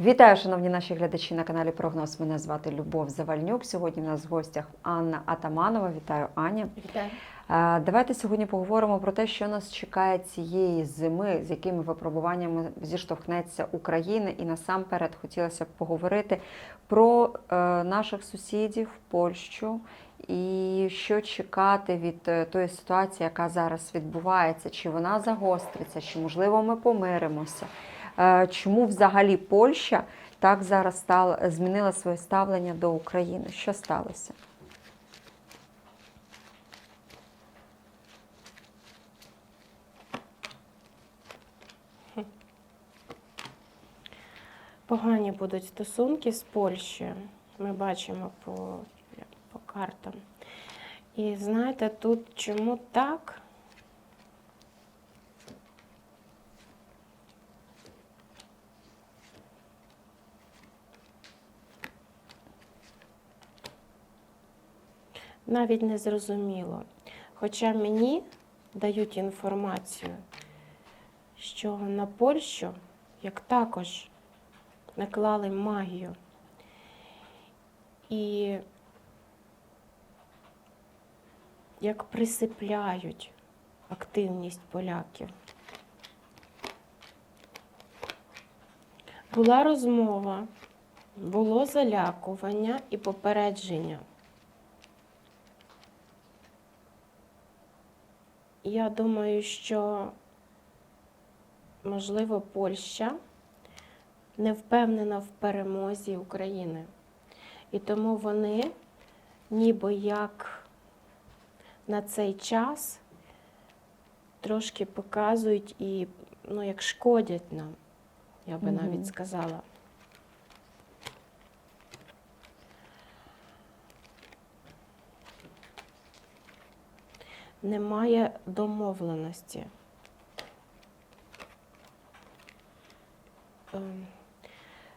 Вітаю, шановні наші глядачі на каналі Прогноз. Мене звати Любов Завальнюк. Сьогодні в нас в гостях Анна Атаманова. Вітаю, Аня. Вітаю. Давайте сьогодні поговоримо про те, що нас чекає цієї зими, з якими випробуваннями зіштовхнеться Україна. І насамперед хотілося б поговорити про е, наших сусідів, Польщу. І що чекати від е, тої ситуації, яка зараз відбувається, чи вона загостриться, чи можливо ми помиримося. Е, Чому взагалі Польща так зараз стала змінила своє ставлення до України? Що сталося? Погані будуть стосунки з Польщею. Ми бачимо по, по картам. І знаєте, тут чому так? Навіть не зрозуміло. Хоча мені дають інформацію, що на Польщу, як також наклали магію. І як присипляють активність поляків. Була розмова, було залякування і попередження. Я думаю, що можливо Польща не впевнена в перемозі України. І тому вони ніби як на цей час трошки показують і ну, як шкодять нам, я би Мгм. навіть сказала. Немає домовленості. Ем,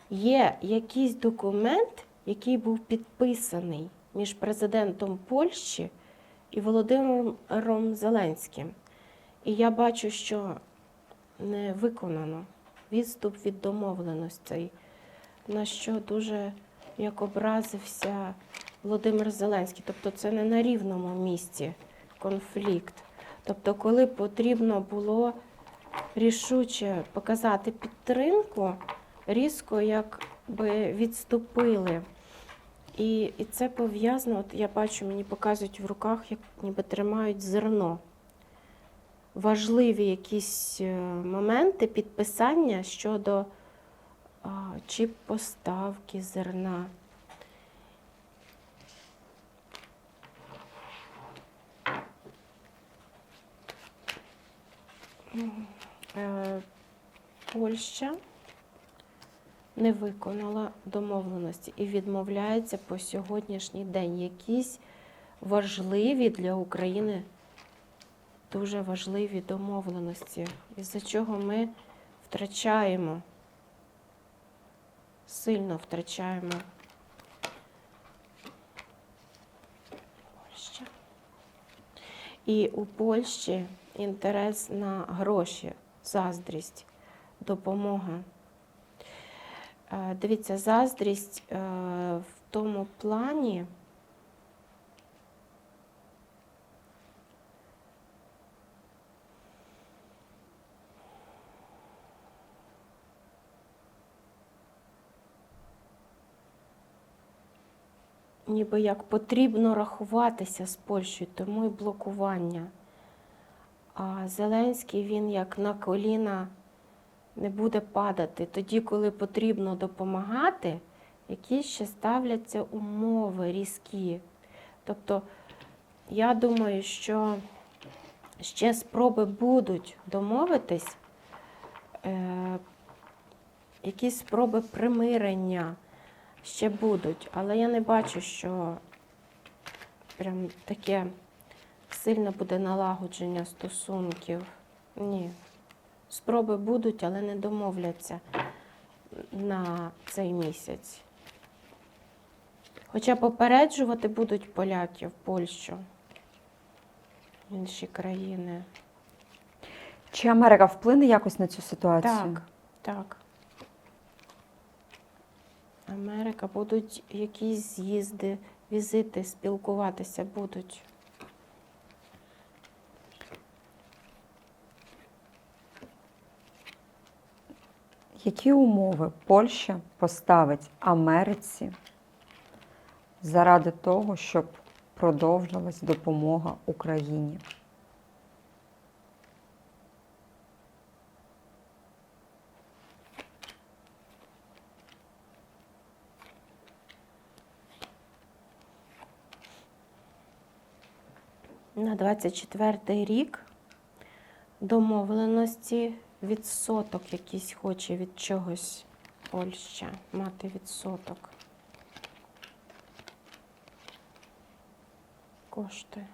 Є якийсь документ, який був підписаний між президентом Польщі і Володимиром Зеленським. І я бачу, що не виконано відступ від домовленостей, на що дуже як образився Володимир Зеленський. Тобто це не на рівному місці конфлікт. Тобто, коли потрібно було рішуче показати підтримку, різко якби відступили. І, і це пов'язано, от я бачу, мені показують в руках, як ніби тримають зерно. Важливі якісь е, моменти підписання щодо а, чи поставки зерна. Польща не виконала домовленості і відмовляється по сьогоднішній день. Якісь важливі для України, дуже важливі домовленості, із-за чого ми втрачаємо, сильно втрачаємо. Польща. І у Польщі інтерес на гроші, заздрість, допомога. Е, Дивіться, заздрість е, в тому плані. Ніби як потрібно рахуватися з Польщею, тому і блокування. А Зеленський він як на коліна не буде падати. Тоді, коли потрібно допомагати, якісь ще ставляться умови різкі. Тобто, я думаю, що ще спроби будуть домовитись, е, якісь спроби примирення ще будуть, але я не бачу, що прям таке сильне буде налагодження стосунків. Ні. Спроби будуть, але не домовляться на цей місяць. Хоча попереджувати будуть поляків, Польщу, інші країни. Чи Америка вплине якось на цю ситуацію? Так, так. Америка, будуть якісь з'їзди, візити, спілкуватися будуть. Які умови Польща поставить Америці заради того, щоб продовжилась допомога Україні? На 24 рік домовленості відсоток якийсь хоче від чогось Польща мати відсоток. Коштує.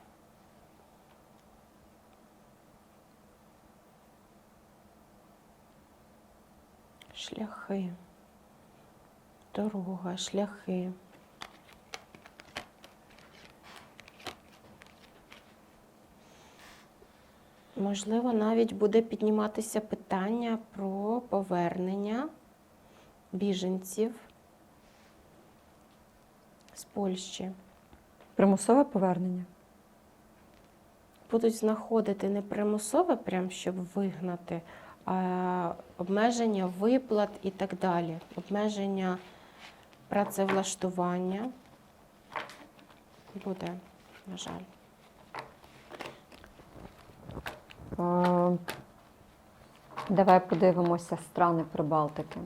Шляхи. Дорога, шляхи. Можливо, навіть буде підніматися питання про повернення біженців з Польщі. Примусове повернення? Будуть знаходити не примусове, прям щоб вигнати, а обмеження виплат і так далі. Обмеження працевлаштування буде, на жаль. Е, Давай подивимося страни Прибалтики.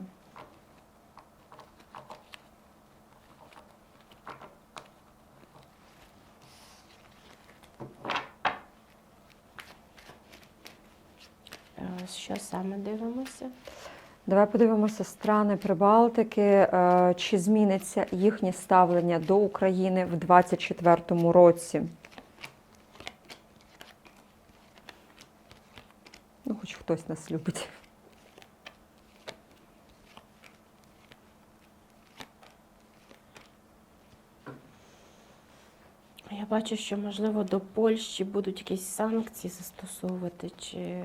Е, Що саме дивимося? Давай подивимося страни Прибалтики, е, чи зміниться їхнє ставлення до України в 2024 році. Ну, хоч хтось нас любить. Я бачу, що можливо до Польщі будуть якісь санкції застосовувати чи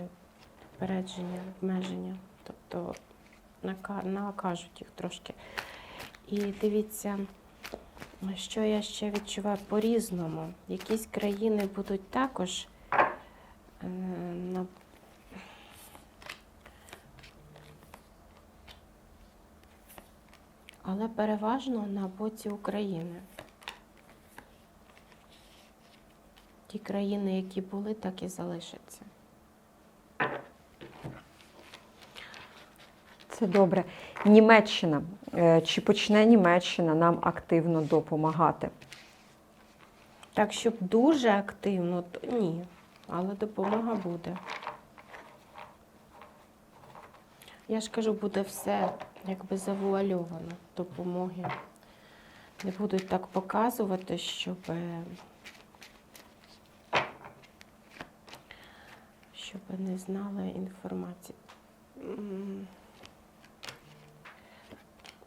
попередження, обмеження. Тобто накажуть їх трошки. І дивіться, що я ще відчуваю по-різному. Якісь країни будуть також е, на але переважно на боці України. Ті країни, які були, так і залишаться. Це добре. Німеччина. Е, Чи почне Німеччина нам активно допомагати? Так, щоб дуже активно, то ні. Але допомога буде. Я ж кажу, буде все якби завуальовано допомоги. Не будуть так показувати, щоб, е, щоб не знали інформації.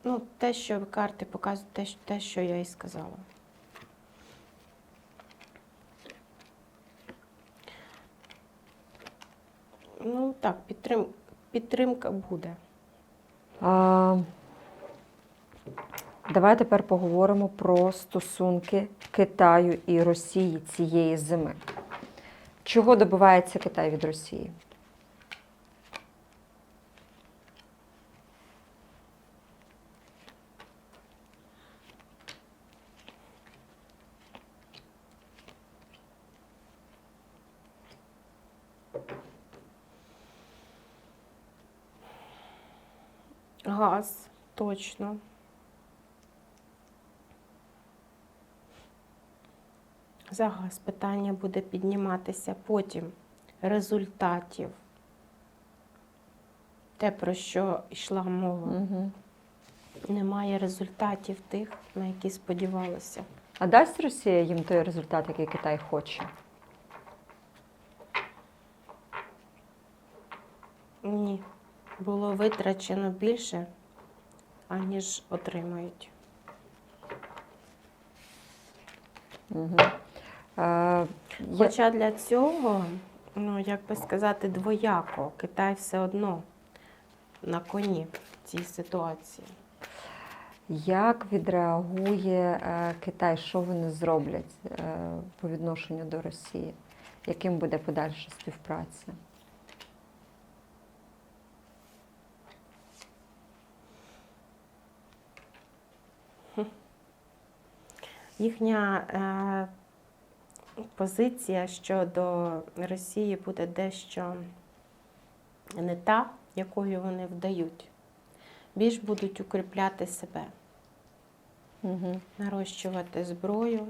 Ну, те, що карти показують, те, те, що я і сказала. Ну так, підтрим... підтримка буде. Давай тепер поговоримо про стосунки Китаю і Росії цієї зими. Чого добивається Китай від Росії? Точно. Загаз питання буде підніматися потім результатів. Те, про що йшла мова. Угу. Немає результатів тих, на які сподівалися. А дасть Росія їм той результат, який Китай хоче? Ні. Було витрачено більше, аніж отримають. Угу. Є- Хоча для цього, ну як би сказати, двояко, Китай все одно на коні в цій ситуації. Як відреагує е, Китай? Що вони зроблять е, по відношенню до Росії? Яким буде подальша співпраця? Їхня е, позиція щодо Росії буде дещо не та, якою вони вдають. Більш будуть укріпляти себе, Угу. нарощувати зброю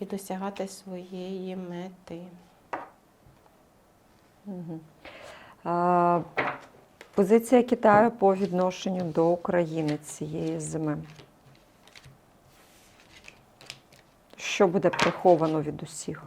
і досягати своєї мети. Угу. А, позиція Китаю по відношенню до України цієї зими. Що буде приховано від усіх?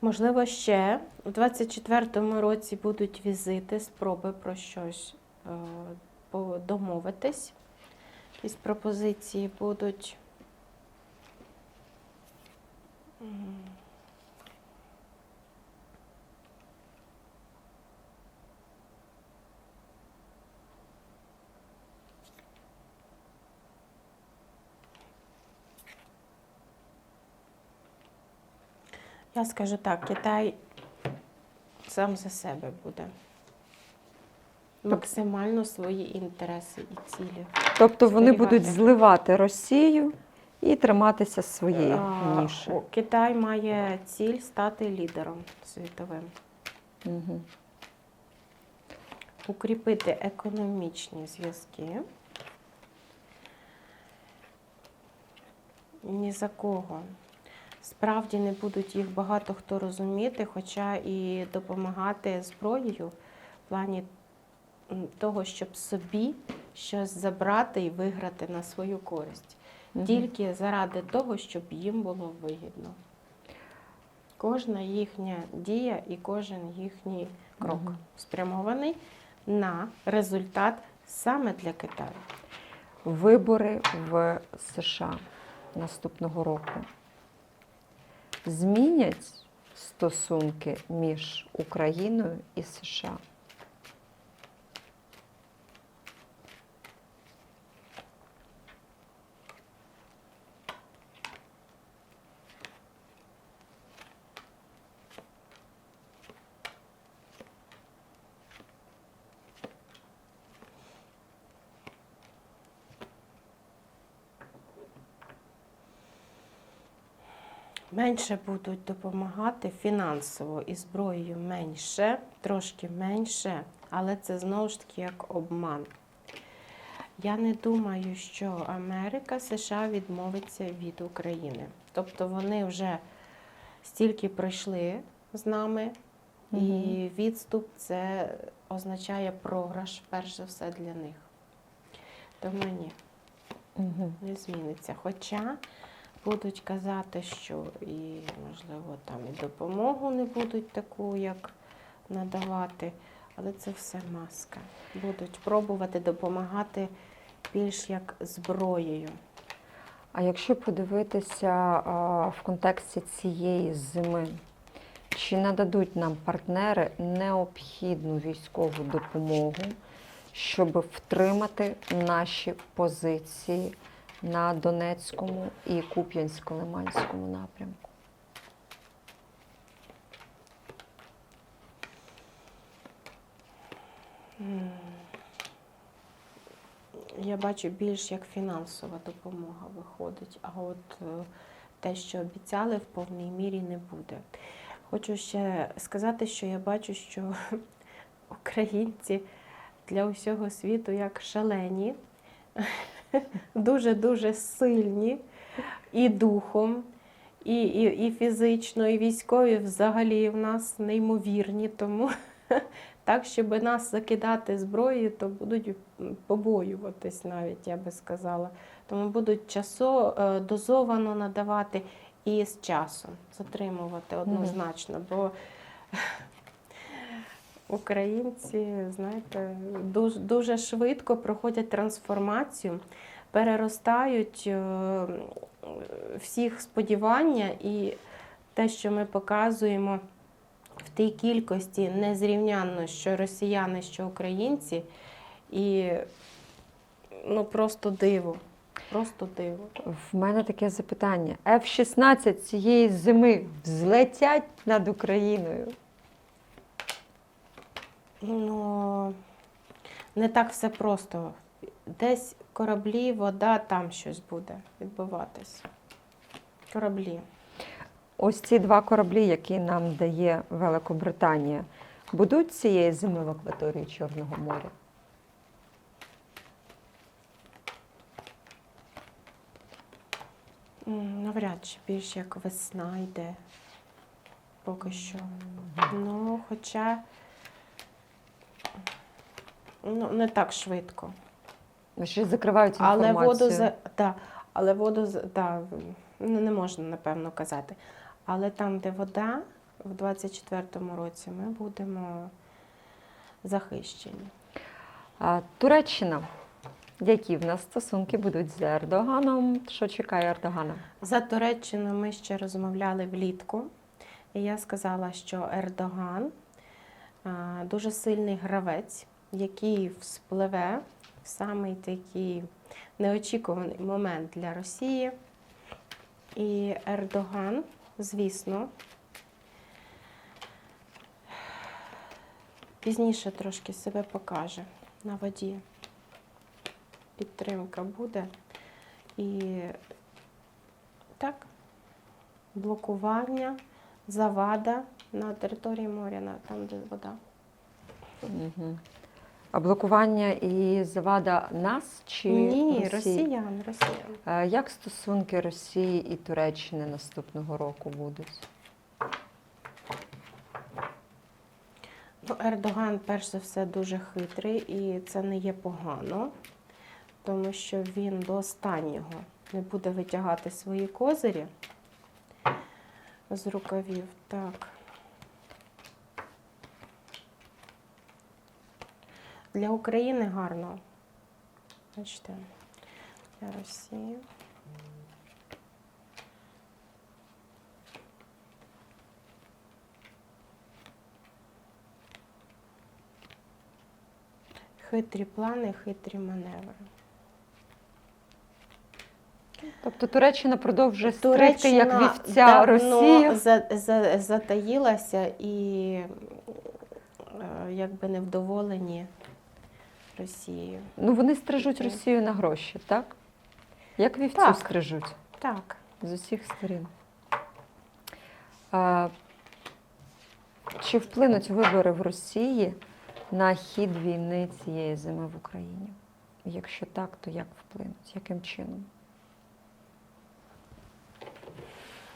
Можливо, ще у 24-му році будуть візити, спроби про щось е, домовитись. Якісь пропозиції будуть. Я скажу так, Китай сам за себе буде. Максимально свої інтереси і цілі. Тобто вони будуть зливати Росію і триматися своєї ніші. Китай має ціль стати лідером світовим, Угу. укріпити економічні зв'язки. Ні за кого. Справді не будуть їх багато хто розуміти, хоча і допомагати зброєю в плані того, щоб собі щось забрати і виграти на свою користь. тільки заради того, щоб їм було вигідно. Кожна їхня дія і кожен їхній крок Мгм. спрямований на результат саме для Китаю. Вибори в США наступного року змінять стосунки між Україною і США. Менше будуть допомагати фінансово і зброєю менше, трошки менше, але це знову ж таки як обман. Я не думаю, що Америка, США відмовиться від України. Тобто вони вже стільки пройшли з нами, і відступ це означає програш, перш за все, для них. Тому ні Угу. не зміниться. Хоча будуть казати, що і, можливо, там і допомогу не будуть таку, як надавати, але це все маска. Будуть пробувати допомагати більш як зброєю. А якщо подивитися а, в контексті цієї зими, чи нададуть нам партнери необхідну військову допомогу, щоб втримати наші позиції на Донецькому і Куп'янсько-Лиманському напрямку? Я бачу більш як фінансова допомога виходить, а от е, те, що обіцяли, в повній мірі не буде. Хочу ще сказати, що я бачу, що українці для усього світу як шалені, дуже-дуже сильні і духом, і, і, і фізично, і військові взагалі в нас неймовірні. Тому так, щоб нас закидати зброєю, то будуть побоюватись навіть, я би сказала. Тому будуть часо е, дозовано надавати і з часом затримувати однозначно. Бо Українці, знаєте, дуже, дуже швидко проходять трансформацію, переростають е, всіх сподівання і те, що ми показуємо в тій кількості незрівнянно, що росіяни, що українці, і ну просто диво. Просто диво. В мене таке запитання: F-16 цієї зими взлетять над Україною? Ну, не так все просто. Десь кораблі, вода, там щось буде відбуватись. Кораблі. Ось ці два кораблі, які нам дає Великобританія, будуть цієї зими в акваторії Чорного моря? Навряд чи більш як весна йде. Поки що. Ну, хоча ну, не так швидко. Ще закривають Але воду за да, але воду да, ну, не можна напевно казати. Але там, де вода, в 24-му році ми будемо захищені. А, Туреччина. Які в нас стосунки будуть з Ердоганом? Що чекає Ердогана? За Туреччину ми ще розмовляли влітку, і я сказала, що Ердоган дуже сильний гравець, який вспливе в самий такий неочікуваний момент для Росії. І Ердоган, звісно, пізніше трошки себе покаже на воді. Підтримка буде. І так, блокування, завада на території моря, там, де вода. Угу. А блокування і завада нас чи Ні, Росії? росіян, росіян. А Як стосунки Росії і Туреччини наступного року будуть? Ну, Ердоган, перш за все, дуже хитрий, і це не є погано, тому що він до останнього не буде витягати свої козирі з рукавів. Так. Для України гарно. Бачите, для Росії. Хитрі плани, хитрі маневри. Тобто Туреччина продовжує Туреччина як вівця давно Росію. за, за, затаїлася і е, якби невдоволені Росією. Ну вони стрижуть Росію на гроші, так? Як вівцю Так. стрижуть Так. з усіх сторін. А, чи вплинуть вибори в Росії на хід війни цієї зими в Україні? Якщо так, то як вплинуть? Яким чином?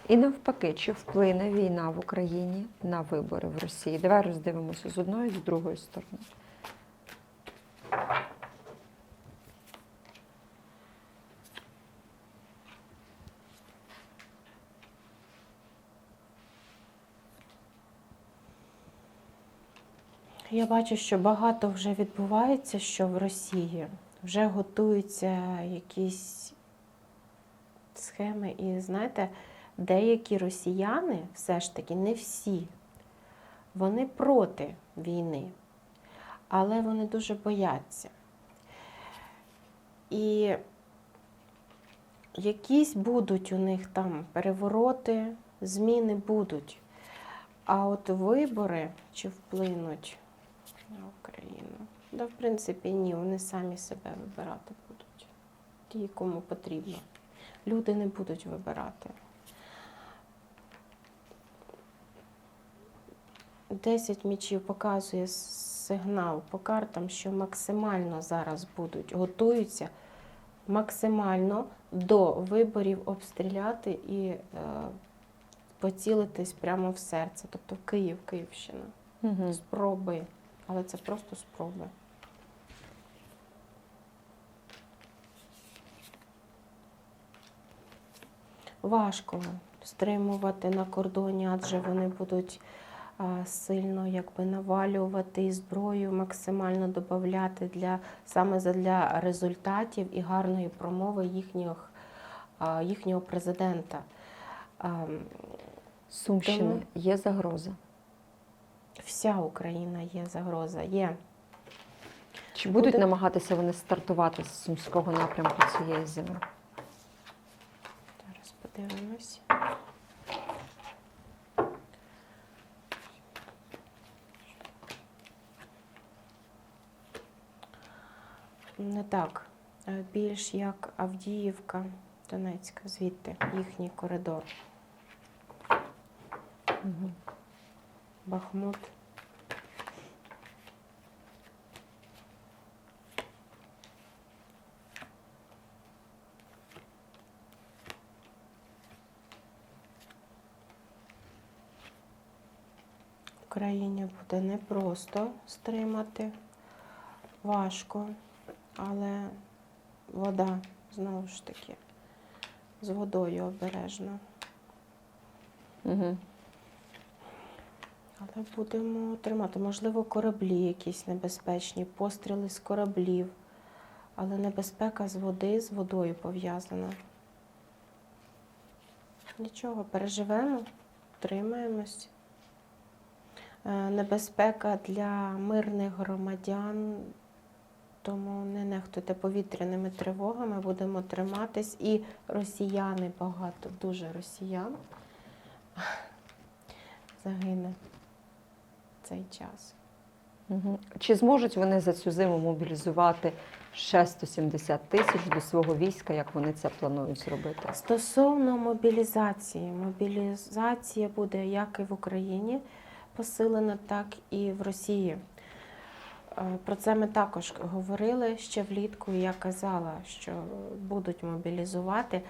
І навпаки, чи вплине війна в Україні на вибори в Росії? Давай роздивимося з одної і з другої сторони. Я бачу, що багато вже відбувається, що в Росії вже готуються якісь схеми. І знаєте, деякі росіяни, все ж таки, не всі, вони проти війни, але вони дуже бояться. І якісь будуть у них там перевороти, зміни будуть. А от вибори чи вплинуть на Україну? Да, в принципі, ні, вони самі себе вибирати будуть. Ті, кому потрібно. Люди не будуть вибирати. Десять мічів показує сигнал по картам, що максимально зараз будуть, готуються максимально до виборів обстріляти і е, поцілитись прямо в серце, тобто Київ, Київщина. Угу. Спроби, але це просто спроби. Важко стримувати на кордоні, адже вони будуть сильно якби навалювати і зброю максимально додати для саме для результатів і гарної промови їхніх, їхнього президента. А, Сумщини Тому- є загроза. Вся Україна є загроза. Є. Чи будуть Буде- намагатися вони стартувати з сумського напрямку цієї зими? Зараз подивимось. Не так. Е, Більш як Авдіївка, Донецька, звідти їхній коридор. Угу. Бахмут. Україні буде непросто стримати, важко, але вода знову ж таки з водою обережно. Угу. Але будемо тримати. Можливо, кораблі якісь небезпечні, постріли з кораблів. Але небезпека з води, з водою пов'язана. Нічого, переживемо, тримаємось. Е, Небезпека для мирних громадян, тому не нехтуйте повітряними тривогами, будемо триматись. І росіяни багато, дуже росіян загине цей час. Угу. Чи зможуть вони за цю зиму мобілізувати ще 170 тисяч до свого війська, як вони це планують зробити? Стосовно мобілізації, мобілізація буде як і в Україні посилена, так і в Росії. Е, Про це ми також говорили ще влітку. Я казала, що будуть мобілізувати,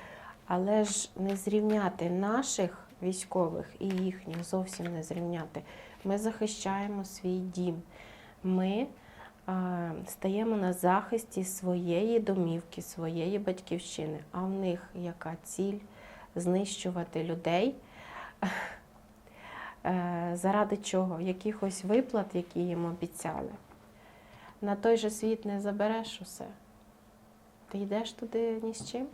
але ж не зрівняти наших військових і їхніх зовсім не зрівняти. Ми захищаємо свій дім. Ми е, стаємо на захисті своєї домівки, своєї батьківщини. А в них яка ціль знищувати людей? Е, Заради чого? Якихось виплат, які їм обіцяли. На той же світ не забереш усе. Ти йдеш туди ні з чим.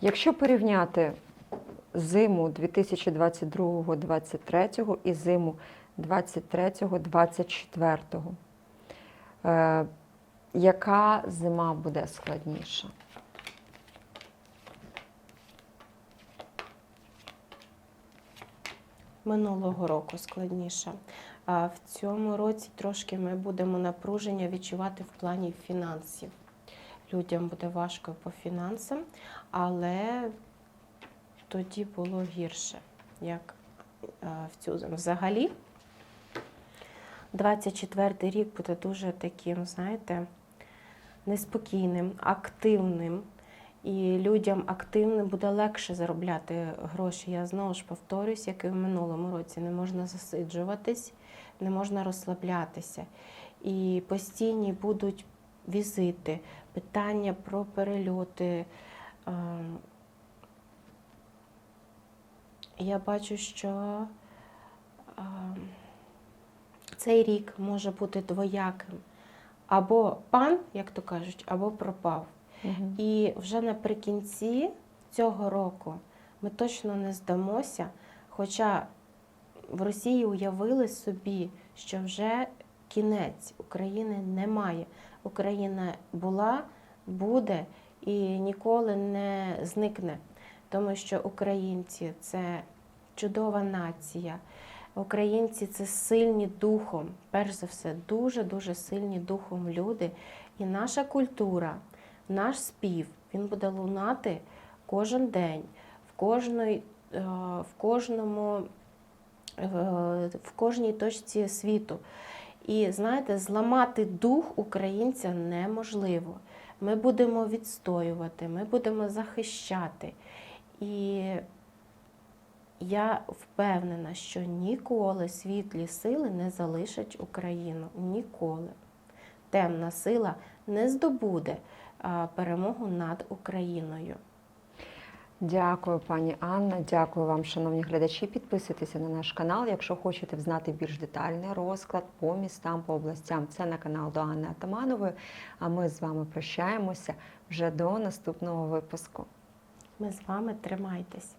Якщо порівняти зиму 2022-2023 і зиму 2023-2024, е, яка зима буде складніша? минулого року складніше. А в цьому році трошки ми будемо напруження відчувати в плані фінансів. Людям буде важко по фінансам, але тоді було гірше, як е, в цю зиму. Взагалі, 24-й рік буде дуже таким, знаєте, неспокійним, активним. І людям активним буде легше заробляти гроші. Я знову ж повторюсь, як і в минулому році, не можна засиджуватись, не можна розслаблятися. І постійні будуть візити, питання про перельоти. Я бачу, що ем, цей рік може бути двояким. Або пан, як то кажуть, або пропав. Угу. І вже наприкінці цього року ми точно не здамося. Хоча в Росії уявили собі, що вже кінець України немає. Україна була, буде і ніколи не зникне. Тому що українці це чудова нація. Українці це сильні духом, перш за все, дуже-дуже сильні духом люди. І наша культура, наш спів, він буде лунати кожен день, в, кожної, е, в кожному, е, в кожній точці світу. І знаєте, зламати дух українця неможливо. Ми будемо відстоювати, ми будемо захищати. І я впевнена, що ніколи світлі сили не залишать Україну. Ніколи. Темна сила не здобуде перемогу над Україною. Дякую, пані Анна. Дякую вам, шановні глядачі. Підписуйтеся на наш канал, якщо хочете знати більш детальний розклад по містам, по областям. Це на канал до Анни Атаманової. А ми з вами прощаємося вже до наступного випуску. Ми з вами тримайтесь.